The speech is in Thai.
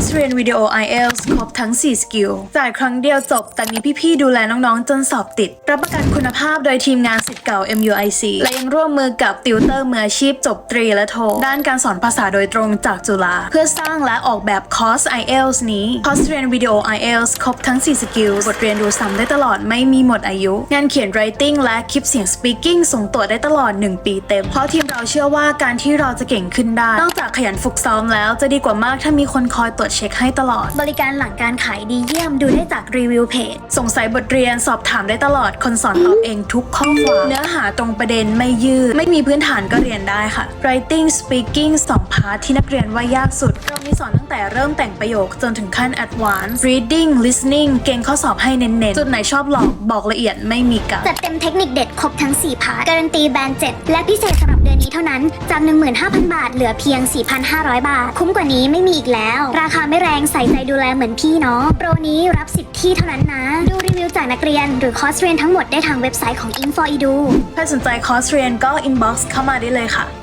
ร์สเรียนวิดีโอ IELTS ครบทั้ง 4 สกิล จ่ายครั้งเดียวจบ แต่มีพี่ๆ ดูแลน้องๆ จนสอบติด รับประกันคุณภาพโดยทีมงานสิทธิ์เก่า MUIC และยังร่วมมือกับติวเตอร์มืออาชีพจบตรีและโท ด้านการสอนภาษาโดยตรงจากจุฬาเพื่อสร้างและออกแบบคอร์ส IELTS นี้ คอร์สเรียนวิดีโอ IELTS ครบทั้ง 4 สกิล บทเรียนดูซ้ำได้ตลอดไม่มีหมดอายุ งานเขียน writing และคลิปเสียง speaking ส่งตรวจได้ตลอด 1 ปีเต็ม เพราะทีมเราเชื่อว่าการที่เราจะเก่งขึ้นได้ นอกจากขยันฝึกซ้อมแล้วจะดีกว่ามากถ้ามีคนคอยตรวจเช็คให้ตลอด บริการหลังการขายดีเยี่ยมดูได้จากรีวิวเพจ สงสัยบทเรียนสอบถามได้ตลอด คนสอนตอบเองทุกข้อความ เนื้อหาตรงประเด็นไม่ยืด ไม่มีพื้นฐานก็เรียนได้ค่ะ writing speaking 2พาร์ทที่นักเรียนว่ายากสุด เรามีสอนตั้งแต่เริ่มแต่งประโยคจนถึงขั้น advanced reading listening เก่งข้อสอบให้เน้นๆ จุดไหนชอบหลอกบอกละเอียดไม่มีกักจัดเต็มเทคนิคเด็ดครบทั้ง 4 พาร์ท การันตีแบรนด์7และพิเศษสำหรับเดือนนี้เท่านั้น จาก 15,000 บาท เหลือเพียง 4,500 บาท คุ้มกว่านี้ไม่มีอีกแล้ว ราคาไม่แรงใส่ใจดูแลเหมือนพี่เนาะโปรนี้รับสิทธิ์ที่เท่านั้นนะ ดูรีวิวจากนักเรียน หรือคอร์สเรียนทั้งหมดได้ทางเว็บไซต์ของ Info Edu ถ้าสนใจคอร์สเรียนก็ inbox เข้ามาได้เลยค่ะ